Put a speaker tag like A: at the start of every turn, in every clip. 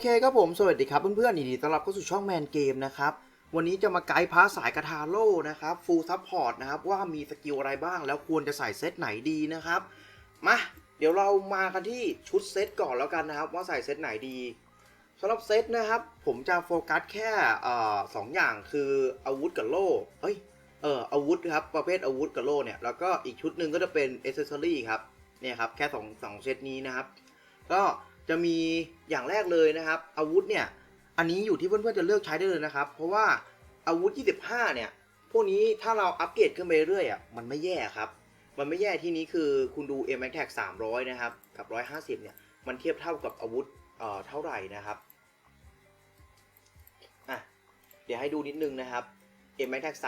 A: เคครับผม สวัสดีครับเพื่อนๆยินดีต้อนรับเข้าสู่ช่องแมนเกมนะครับ วันนี้จะมาไกด์พาสายกระทาโล่นะครับฟูลซัพพอร์ตนะครับ ว่ามีสกิลอะไรบ้างแล้วควรจะใส่เซตไหนดีนะครับ มา เดี๋ยวเรามากันที่ชุดเซตก่อนแล้วกันนะครับ ว่าใส่เซตไหนดีสำหรับเซตนะครับ ผมจะโฟกัสแค่สองอย่างคืออาวุธกับโล่เอ้ยเอออาวุธครับประเภทอาวุธกับโล่เนี่ยแล้วก็อีกชุดหนึ่งก็จะเป็นเอเซอรี่ครับเนี่ยครับแค่สองสองเซตนี้นะครับ ก็ จะมีอย่างแรกเลยนะครับ อาวุธเนี่ย อันนี้อยู่ที่เพื่อนๆจะเลือกใช้ได้เลยนะครับ เพราะว่าอาวุธ 25 เนี่ย พวกนี้ถ้าเราอัปเกรดขึ้นไปเรื่อยๆอะมันไม่แย่ครับ มันไม่แย่ที่นี้คือคุณดู m x t a g 300นะครับกับ 150 เนี่ย มันเทียบเท่ากับอาวุธเอ่อเท่าไหร่นะครับอะเดี๋ยวให้ดูนิดนึงนะครับ m x t a g 300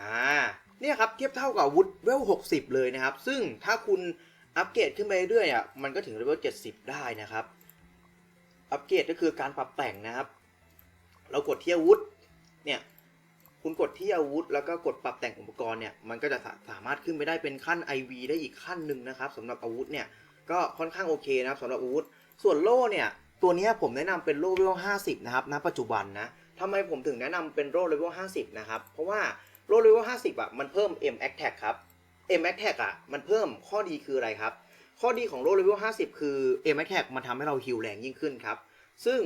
A: อ่าเนี่ยครับเทียบเท่ากับอาวุธเวล60 เลยนะครับ ซึ่งถ้าคุณ อัปเกรดขึ้นไปเรื่อยๆอะมันก็ถึงเลเวล70 ได้นะครับ อัปเกรดก็คือการปรับแต่งนะครับ เรากดที่อาวุธเนี่ยคุณกดที่อาวุธ แล้วก็กดปรับแต่งอุปกรณ์เนี่ยมันก็จะสาสามารถขึ้นไปได้เป็นขั้น IV ได้อีกขั้นหนึ่งนะครับสำหรับอาวุธเนี่ยก็ค่อนข้างโอเคนะครับสำหรับอาวุธ ส่วนโล่เนี่ยตัวนี้ผมแนะนำเป็นโล่เลเวล50 นะครับณปัจจุบันนะทำไมผมถึงแนะนำเป็นโล่เลเวล50 นะครับ เพราะว่าโล่เลเวล50อะมันเพิ่ม M Attack ครับ M Attack อะมันเพิ่มข้อดีคืออะไรครับ ข้อดีของโล่เลเวล50 คือ M Attack มันทำให้เราฮิลแรงยิ่งขึ้นครับ ซึ่ง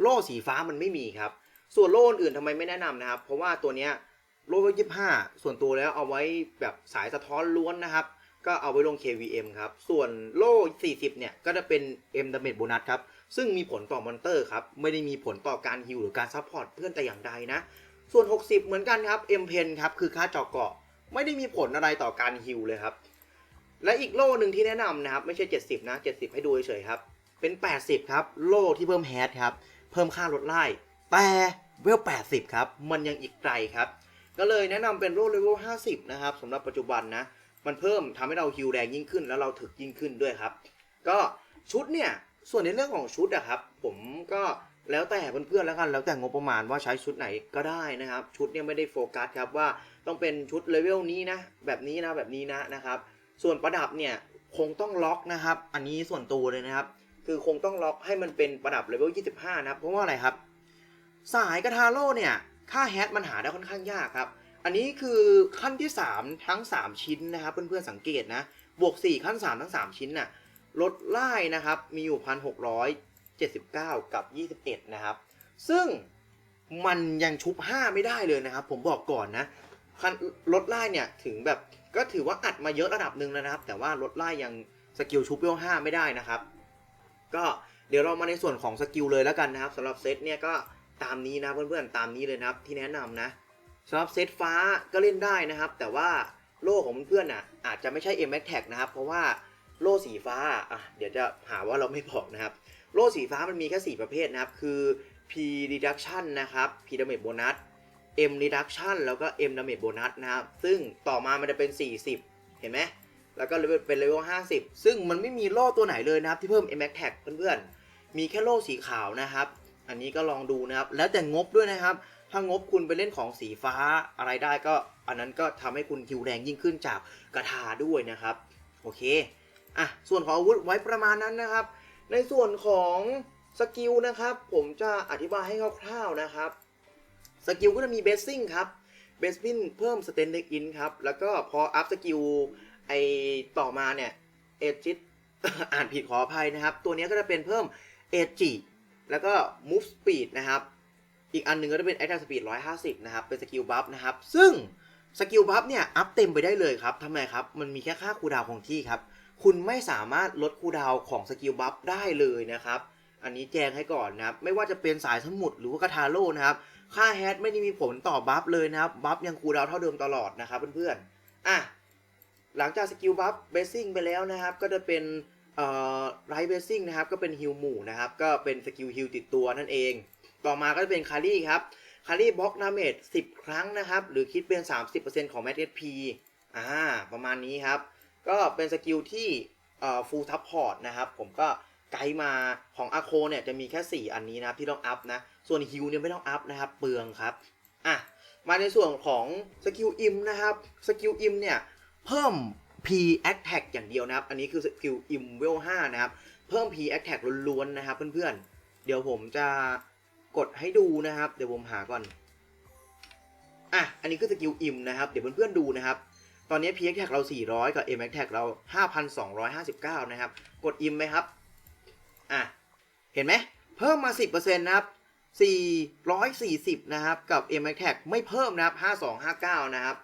A: โล่สีฟ้ามันไม่มีครับ ส่วนโล่อื่นทำไมไม่แนะนำนะครับ เพราะว่าตัวเนี้ยโล่เวล25 ส่วนตัวแล้วเอาไว้แบบสายสะท้อนล้วนนะครับ ก็เอาไว้ลง KVM ครับ ส่วนโล่ 40 เนี่ยก็จะเป็น M Damage Bonus ครับ ซึ่งมีผลต่อมอนเตอร์ครับ ไม่ได้มีผลต่อการฮิลหรือการซัพพอร์ตเพื่อนแต่อย่างใดนะ ส่วน 60 เหมือนกันครับ M Pen ครับ คือค่าเจาะเกาะ ไม่ได้มีผลอะไรต่อการฮิลเลยครับ และอีกโล่หนึ่งที่แนะนำนะครับ ไม่ใช่ 70 นะ 70 ให้ดูเฉยๆครับ เป็น 80 ครับ โล่ที่เพิ่มแฮดครับ เพิ่มค่าลดไล่แต่เวล 80 ครับ มันยังอีกไกลครับ ก็เลยแนะนำเป็นโล่เลเวล 50 นะครับสำหรับปัจจุบันนะ มันเพิ่มทำให้เราฮิลแรงยิ่งขึ้น แล้วเราถึกยิ่งขึ้นด้วยครับ ก็ชุดเนี่ยส่วนในเรื่องของชุดอะครับผมก็แล้วแต่เพื่อนๆแล้วกันแล้วแต่งบประมาณว่าใช้ชุดไหนก็ได้นะครับ ชุดเนี่ยไม่ได้โฟกัสครับว่า ต้องเป็นชุดเลเวลนี้นะ แบบนี้นะแบบนี้นะนะครับ ส่วนประดับเนี่ยคงต้องล็อกนะครับ อันนี้ส่วนตัวเลยนะครับ คือคงต้องล็อกให้มันเป็นประดับเลเวล25 นะครับ เพราะว่าอะไรครับ สายกระทาโร่เนี่ย ค่าแฮชมันหาได้ค่อนข้างยากครับ อันนี้คือขั้นที่ 3 ทั้ง 3 ชิ้นนะครับ เพื่อนๆสังเกตนะ บวก 4 ขั้น 3 ทั้ง 3 ชิ้นน่ะลดไล่นะครับ มีอยู่ 1,679 กับ 21 นะครับ ซึ่งมันยังชุบ 5 ไม่ได้เลยนะครับ ผมบอกก่อนนะ คันลดไล่เนี่ยถึงแบบก็ถือว่าอัดมาเยอะระดับหนึ่งแล้วนะครับ แต่ว่าลดไล่ยังสกิลชุบเวล5ไม่ได้นะครับ ก็เดี๋ยวเรามาในส่วนของสกิลเลยแล้วกันนะครับสำหรับเซตเนี่ยก็ตามนี้นะเพื่อนๆตามนี้เลยนะครับที่แนะนำนะสำหรับเซตฟ้าก็เล่นได้นะครับ แต่ว่าโล่ของเพื่อนๆน่ะอาจจะไม่ใช่ M Max Tag นะครับ เพราะว่าโล่สีฟ้าอะเดี๋ยวจะหาว่าเราไม่บอกนะครับ โล่สีฟ้ามันมีแค่ 4 ประเภทนะครับ คือ P Reduction นะครับ P Damage Bonus M Reduction แล้วก็ M Damage Bonus นะครับ ซึ่งต่อมามันจะเป็น 40 เห็นไหม แล้วก็เป็นเลเวล50 ซึ่งมันไม่มีโล่ตัวไหนเลยนะครับ ที่เพิ่ม M Max Tag เพื่อนๆ มีแค่โล่สีขาวนะครับ อันนี้ก็ลองดูนะครับ แล้วแต่งบด้วยนะครับ ถ้างบคุณไปเล่นของสีฟ้าอะไรได้ก็ อันนั้นก็ทำให้คุณคิวแรงยิ่งขึ้นจากกระทาด้วยนะครับ โอเค อะ ส่วนของอาวุธไว้ประมาณนั้นนะครับ ในส่วนของสกิลนะครับ ผมจะอธิบายให้คร่าวๆนะครับ สกิลก็จะมีเบสซิ่งครับเบสซิ่งเพิ่มสเตนเด็กอินครับ แล้วก็พออัพสกิลไอต่อมาเนี่ยเอจิตอ่านผิดขออภัยนะครับ ตัวนี้ก็จะเป็นเพิ่มเอจิแล้วก็ move speed นะครับ อีกอันหนึ่งก็จะเป็น attack speed 150 นะครับ เป็นสกิลบัฟนะครับ ซึ่งสกิลบัฟเนี่ย อัพเต็มไปได้เลยครับทำไมครับ มันมีแค่ค่าคูดาวของที่ครับ คุณไม่สามารถลดคูดาวของสกิลบัฟได้เลยนะครับ อันนี้แจ้งให้ก่อนนะครับ ไม่ว่าจะเป็นสายสมุดหรือว่ากระทาโร่นะครับ ค่าแฮชไม่ได้มีผลต่อบัฟเลยนะครับบัฟยังคูลดาวเท่าเดิมตลอดนะครับเพื่อนๆอะหลังจากสกิลบัฟเบสซิ่งไปแล้วนะครับ ก็จะเป็นไรเบสซิ่งนะครับก็เป็นฮิลหมู่นะครับก็เป็นสกิลฮิลติดตัวนั่นเอง ต่อมาก็จะเป็นคารี่ครับคารี่บล็อกดาเมจ10 ครั้งนะครับ หรือคิดเป็น 30%ของแมทเอพีอ่าประมาณนี้ครับ ก็เป็นสกิลที่ฟูลทัพพอร์ตนะครับ ผมก็ไกด์มาของอาโคเนี่ยจะมีแค่ 4 อันนี้นะที่ต้องอัพนะ ส่วนฮิลเนี่ยไม่ต้องอัพนะครับ เปลืองครับ อะ มาในส่วนของสกิลอิมนะครับ สกิลอิมเนี่ย เพิ่ม P Attack อย่างเดียวนะครับ อันนี้คือสกิล Im w e l 5นะครับ เพิ่ม P Attack ล้วนๆนะครับเพื่อนๆ เดี๋ยวผมจะกดให้ดูนะครับ เดี๋ยวผมหาก่อน อะ อันนี้คือสกิล Im นะครับ เดี๋ยวเพื่อนๆดูนะครับ ตอนนี้ P Attack เรา 400 กับ M Attack เรา 5,259 นะครับ กด Im ไหมครับ อะ เห็นไหม เพิ่มมา 10%นะครับ 440 นะครับ กับ M Max Tag ไม่เพิ่มนะครับ 5259 นะครับ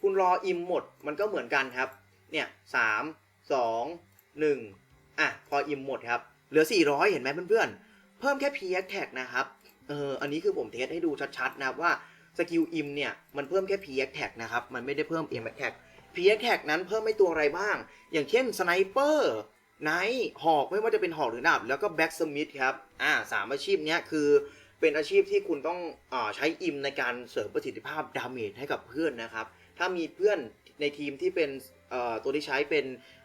A: คุณรออิมหมดมันก็เหมือนกันครับ เนี่ย3 2 1 อะ พออิมหมดครับ เหลือ 400 เห็นไหมเพื่อนๆ เพิ่มแค่ P Tag นะครับ เออ อันนี้คือผมเทสให้ดูชัดๆ นะครับว่าสกิลอิมเนี่ย มันเพิ่มแค่ P Tag นะครับ มันไม่ได้เพิ่ม M Max Tag P Tag นั้นเพิ่มไม่ตัวอะไรบ้าง อย่างเช่นสไนเปอร์ ไนท์หอกไม่ว่าจะเป็นหอกหรือดาบแล้วก็แบ็กสมิธครับอ่าสามอาชีพเนี้ยคือเป็นอาชีพที่คุณต้องอาใช้อิมในการเสริมประสิทธิภาพดาเมจให้กับเพื่อนนะครับ ถ้ามีเพื่อนในทีมที่เป็นเอ่อตัวที่ใช้เป็น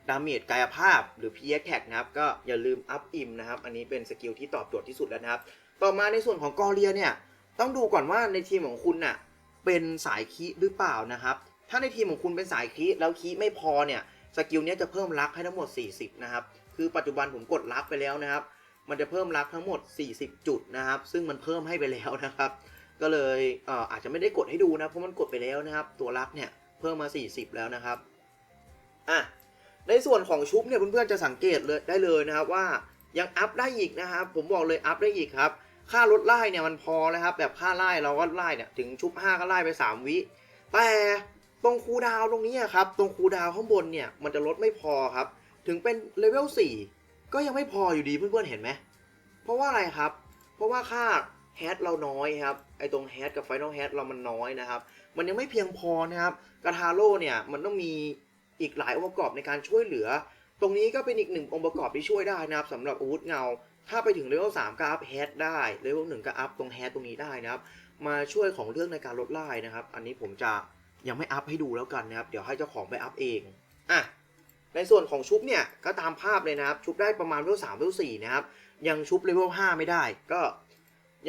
A: ดาเมจกายภาพ หรือ p x t a g นะครับ ก็อย่าลืมอัพอิมนะครับ อันนี้เป็นสกิลที่ตอบโจทย์ที่สุดแล้วนะครับ ต่อมาในส่วนของกอเรียเนี่ย ต้องดูก่อนว่าในทีมของคุณน่ะเป็นสายคีหรือเปล่านะครับ ถ้าในทีมของคุณเป็นสายคีแล้วคีไม่พอเนี่ย สกิลนี้จะเพิ่มลักให้ทั้งหมด 40 นะครับ คือปัจจุบันผมกดลักไปแล้วนะครับ มันจะเพิ่มลักทั้งหมด 40 จุดนะครับ ซึ่งมันเพิ่มให้ไปแล้วนะครับ ก็เลยเอออาจจะไม่ได้กดให้ดูนะ เพราะมันกดไปแล้วนะครับ ตัวลักเนี่ยเพิ่มมา 40 แล้วนะครับ อะ ในส่วนของชุบเนี่ยเพื่อนๆจะสังเกตเลยได้เลยนะครับว่ายังอัพได้อีกนะครับ ผมบอกเลยอัพได้อีกครับ ค่ารถไล่เนี่ยมันพอนะครับ แบบค่าไล่เราก็ไล่เนี่ยถึงชุบ5ก็ไล่ไป 3 วิ แต่ ตรงคูดาวตรงนี้ครับ ตรงคูดาวข้างบนเนี่ยมันจะลดไม่พอครับ ถึงเป็นเลเวล4ก็ยังไม่พออยู่ดีเพื่อนๆเห็นไหม เพราะว่าอะไรครับ เพราะว่าค่าแฮชเราน้อยครับ ไอตรงแฮชกับไฟนอลแฮชเรามันน้อยนะครับ มันยังไม่เพียงพอนะครับกาทาโร่เนี่ยมันต้องมีอีกหลายองค์ประกอบในการช่วยเหลือ ตรงนี้ก็เป็นอีกหนึ่งองค์ประกอบที่ช่วยได้นะครับสำหรับอาวุธเงา ถ้าไปถึงเลเวล3ก็อัพแฮชได้เลเวล1ก็อัพตรงแฮชตรงนี้ได้นะครับ มาช่วยของเรื่องในการลดไล่นะครับ อันนี้ผมจะ ยังไม่อัพให้ดูแล้วกันนะครับ เดี๋ยวให้เจ้าของไปอัพเอง อะ ในส่วนของชุบเนี่ยก็ตามภาพเลยนะครับ ชุบได้ประมาณเลเวล3เลเวล4นะครับ ยังชุบเลเวล5ไม่ได้ ก็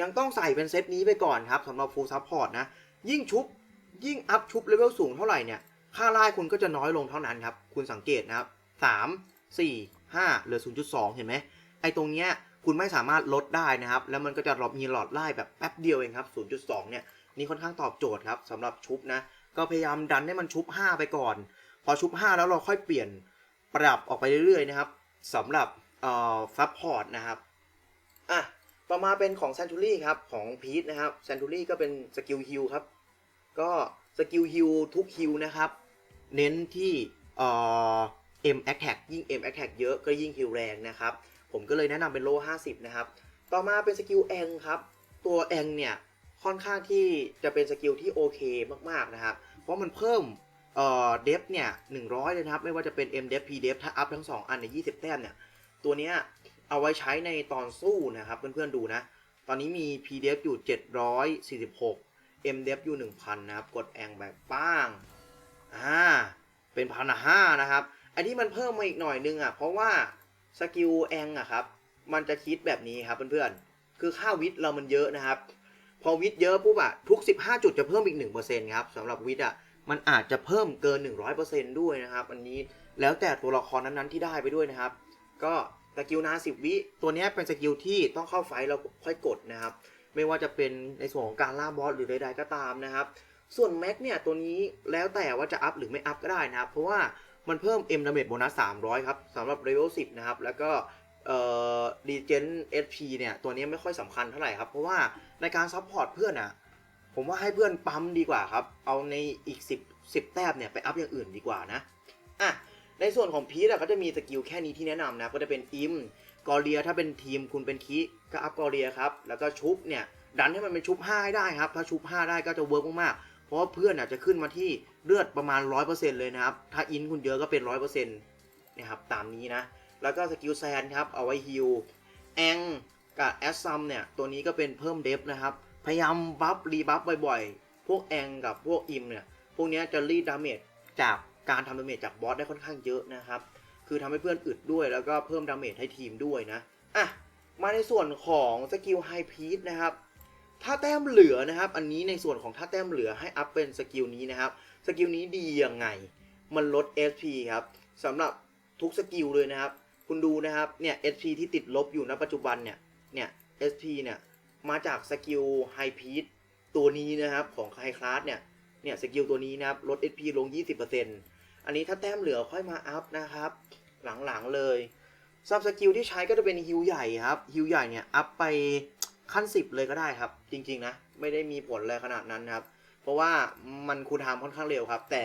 A: ยังต้องใส่เป็นเซตนี้ไปก่อนครับสำหรับ full support นะ ยิ่งชุบยิ่งอัพชุบเลเวลสูงเท่าไหร่เนี่ย ค่าไล่คุณก็จะน้อยลงเท่านั้นครับ คุณสังเกตนะครับ3 4 5เหลือ 0.2 เห็นไหม ไอ้ตรงเนี้ยคุณไม่สามารถลดได้นะครับ แล้วมันก็จะมีหลอดไล่แบบแป๊บเดียวเองครับ 0.2 เนี่ย นี่ค่อนข้างตอบโจทย์ครับสำหรับชุบนะ ก็พยายามดันให้มันชุบ 5 ไปก่อน พอชุบ 5 แล้วเราค่อยเปลี่ยนปรับออกไปเรื่อยๆนะครับสำหรับเอ่อซัพพอร์ตนะครับอะต่อมาเป็นของ Century ครับ ของพีทนะครับ Century ก็เป็นสกิลฮิลครับ ก็สกิลฮิลทุกฮิลนะครับ เน้นที่เอ่อ M Attack ยิ่ง M Attack เยอะก็ยิ่งฮิลแรงนะครับ ผมก็เลยแนะนำเป็นโล 50 นะครับ ต่อมาเป็นสกิลแองครับ ตัวแองเนี่ย ค่อนข้างที่จะเป็นสกิลที่โอเคมากๆนะครับ เพราะมันเพิ่มเอ่อเดฟเนี่ย100เลยนะครับ ไม่ว่าจะเป็น M def P def ถ้าอัพทั้ง 2 อันใน 20 แต้มเนี่ย ตัวเนี้ยเอาไว้ใช้ในตอนสู้นะครับ เพื่อนๆดูนะ ตอนนี้มี P def อยู่ 746 M def อยู่ 1,000 นะครับ กดแองแบบป้างอ่าเป็นพันห้านะครับ อันที่มันเพิ่มมาอีกหน่อยนึงอะ เพราะว่าสกิลแองอะครับ มันจะคิดแบบนี้ครับเพื่อนๆ คือค่าวิทย์เรามันเยอะนะครับ พอวิทย์เยอะปุ๊บอะทุก 15 จุดจะเพิ่มอีก 1%ครับสำหรับวิทย์อะมันอาจจะเพิ่มเกิน 100%ด้วยนะครับ อันนี้แล้วแต่ตัวละครนั้นๆที่ได้ไปด้วยนะครับ ก็สกิลนา10วิตัวนี้เป็นสกิลที่ต้องเข้าไฟเราค่อยกดนะครับ ไม่ว่าจะเป็นในส่วนของการล่าบอสหรือใดๆก็ตามนะครับ ส่วนแม็กเนี่ยตัวนี้แล้วแต่ว่าจะอัพหรือไม่อัพก็ได้นะครับ เพราะว่ามันเพิ่ม M damage bonus 300 ครับสำหรับ level 10 นะครับ แล้วก็ เอ่อ regen SP เนี่ย ตัวนี้ไม่ค่อยสำคัญเท่าไหร่ครับ เพราะว่าในการซัพพอร์ตเพื่อนอะผมว่าให้เพื่อนปั๊มดีกว่าครับ เอาในอีก 10 10 แต้มเนี่ย ไปอัพอย่างอื่นดีกว่านะ อะ ในส่วนของพีทอะก็จะมีสกิลแค่นี้ที่แนะนำนะ ก็จะเป็นอิมกอเรียถ้าเป็นทีมคุณเป็นคีก็อัพกอเรียครับ แล้วก็ชุบเนี่ย ดันให้มันเป็นชุบ5ให้ได้ครับ ถ้าชุบ5ได้ก็จะเวิร์กมากๆ เพราะว่าเพื่อนอะจะขึ้นมาที่เลือดประมาณ 100%เลยนะครับ ถ้าอินคุณเยอะก็เป็น 100%นะครับ ตามนี้นะ แล้วก็สกิลแซนครับเอาไว้ฮิลแองกับแอสซัมเนี่ยตัวนี้ก็เป็นเพิ่มเดฟนะครับ พยายามบัฟรีบัฟบ่อยๆ พวกแองกับพวกอิมเนี่ยพวกนี้จะรีดดาเมจจากการทำดาเมจจากบอสได้ค่อนข้างเยอะนะครับ คือทำให้เพื่อนอึดด้วยแล้วก็เพิ่มดาเมจให้ทีมด้วยนะอะมาในส่วนของสกิลไฮพีทนะครับถ้าแต้มเหลือนะครับ อันนี้ในส่วนของถ้าแต้มเหลือให้อัพเป็นสกิลนี้นะครับ สกิลนี้ดียังไง มันลด SP ครับสำหรับทุกสกิลเลยนะครับ คุณดูนะครับ เนี่ย SP ที่ติดลบอยู่ณปัจจุบันเนี่ย เนี่ย SP เนี่ย มาจากสกิลไฮพีทตัวนี้นะครับ ของไฮคลาสเนี่ย เนี่ยสกิลตัวนี้นะครับ ลด SP ลง 20%อันนี้ถ้าแต้มเหลือค่อยมาอัพนะครับ หลังๆเลยซับสกิลที่ใช้ก็จะเป็นฮิวใหญ่ครับ ฮิวใหญ่เนี่ยอัพไปขั้น 10 เลยก็ได้ครับ จริงๆนะ ไม่ได้มีผลอะไรขนาดนั้นนะครับ เพราะว่ามันคูลไทม์ค่อนข้างเร็วครับ แต่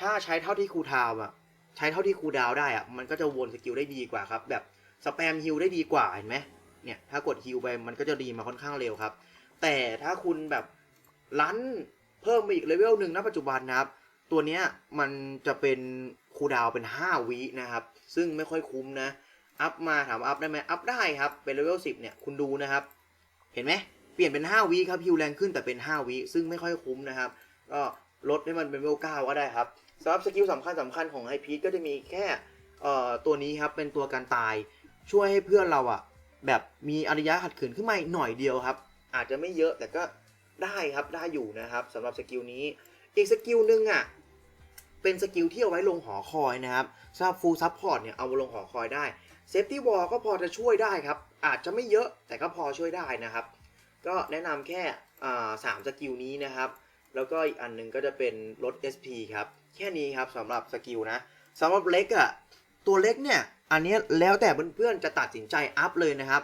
A: ถ้าใช้เท่าที่คูลไทม์อะ ใช้เท่าที่คูดาวได้อะมันก็จะวนสกิลได้ดีกว่าครับ แบบสแปมฮิลได้ดีกว่าเห็นไหมเนี่ยถ้ากดฮิลไปมันก็จะดีมาค่อนข้างเร็วครับ แต่ถ้าคุณแบบลันเพิ่มมาอีกเลเวลหนึ่งณปัจจุบันนะครับ ตัวเนี้ยมันจะเป็นคูดาวเป็น 5 วินะครับ ซึ่งไม่ค่อยคุ้มนะ อัพมาถามอัพได้ไหมอัพได้ครับ เป็นเลเวล10เนี่ยคุณดูนะครับ เห็นไหมเปลี่ยนเป็น 5 วิครับฮิวแรงขึ้นแต่เป็น 5 วิซึ่งไม่ค่อยคุ้มนะครับ ก็ลดให้มันเป็นเลเวล9ก็ได้ครับ สำหรับสกิลสำคัญสำคัญของไฮพีทก็จะมีแค่ตัวนี้ครับเป็นตัวการตายช่วยให้เพื่อนเราอะแบบมีอริยะขัดขืนขึ้นมาอีกหน่อยเดียวครับ อาจจะไม่เยอะแต่ก็ได้ครับได้อยู่นะครับสำหรับสกิลนี้ อีกสกิลหนึ่งอะเป็นสกิลที่เอาไว้ลงหอคอยนะครับสำหรับฟูลซัพพอร์ตเนี่ยเอามาลงหอคอยได้เซฟตี้วอลก็พอจะช่วยได้ครับ อาจจะไม่เยอะแต่ก็พอช่วยได้นะครับ ก็แนะนำแค่สามสกิลนี้นะครับ แล้วก็อีกอันหนึ่งก็จะเป็นลด SP ครับ แค่นี้ครับสำหรับสกิลนะสำหรับเล็กอะ่ะตัวเล็กเนี่ยอันนี้แล้วแต่เพื่อนๆจะตัดสินใจอัพเลยนะครับ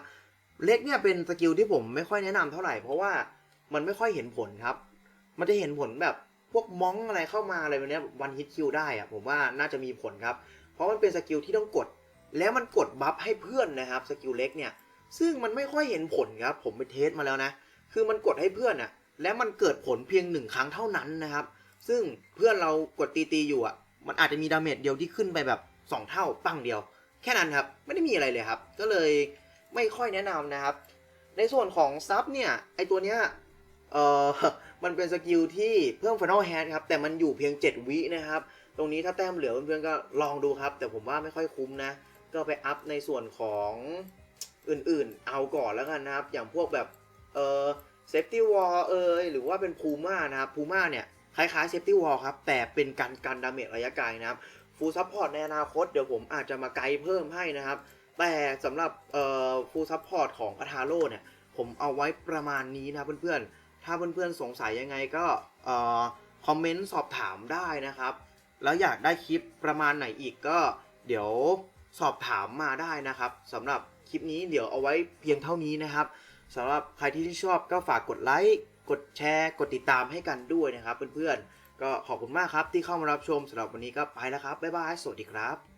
A: เล็กเนี่ยเป็นสกิลที่ผมไม่ค่อยแนะนำเท่าไหร่เพราะว่ามันไม่ค่อยเห็นผลครับ มันจะเห็นผลแบบพวกม้องอะไรเข้ามาอะไรแบบนี้วันฮิตคิวได้อะผมว่าน่าจะมีผลครับ เพราะมันเป็นสกิลที่ต้องกด แล้วมันกดบัฟให้เพื่อนนะครับสกิลเล็กเนี่ยซึ่งมันไม่ค่อยเห็นผลครับผมไปเทสมาแล้วนะ คือมันกดให้เพื่อนอะแล้วมันเกิดผลเพียงหนึ่งครั้งเท่านั้นนะครับ ซึ่งเพื่อนเรากดตีตีๆอยู่อะ มันอาจจะมีดาเมจเดียวที่ขึ้นไปแบบ 2 เท่าปั้งเดียว แค่นั้นครับ ไม่ได้มีอะไรเลยครับ ก็เลยไม่ค่อยแนะนำนะครับ ในส่วนของซับเนี่ย ไอตัวเนี้ยเออมันเป็นสกิลที่เพิ่ม Final Head ครับ แต่มันอยู่เพียง 7 วินะครับ ตรงนี้ถ้าแต้มเหลือเพื่อนๆก็ลองดูครับ แต่ผมว่าไม่ค่อยคุ้มนะ ก็ไปอัพในส่วนของอื่นๆ เอาก่อนแล้วกันนะครับ อย่างพวกแบบเออเซฟตี้วอลเอยหรือว่าเป็นพูม่านะครับพูม่าเนี่ย คล้ายๆเซฟตี้วอลครับ แต่เป็นการกันดาเมจระยะไกลนะครับฟูลซัพพอร์ตในอนาคตเดี๋ยวผมอาจจะมาไกด์เพิ่มให้นะครับ แต่สำหรับฟูลซัพพอร์ตของกาทาโร่เนี่ย ผมเอาไว้ประมาณนี้นะเพื่อนๆ ถ้าเพื่อนๆ สงสัยยังไงก็คอมเมนต์สอบถามได้นะครับ แล้วอยากได้คลิปประมาณไหนอีกก็เดี๋ยวสอบถามมาได้นะครับสำหรับคลิปนี้เดี๋ยวเอาไว้เพียงเท่านี้นะครับสำหรับใครที่ชอบก็ฝากกดไลค์ กดแชร์ กดติดตามให้กันด้วยนะครับเพื่อนๆ ก็ขอบคุณมากครับที่เข้ามารับชมสำหรับวันนี้ก็ไปแล้วครับ บ๊ายบาย สวัสดีครับ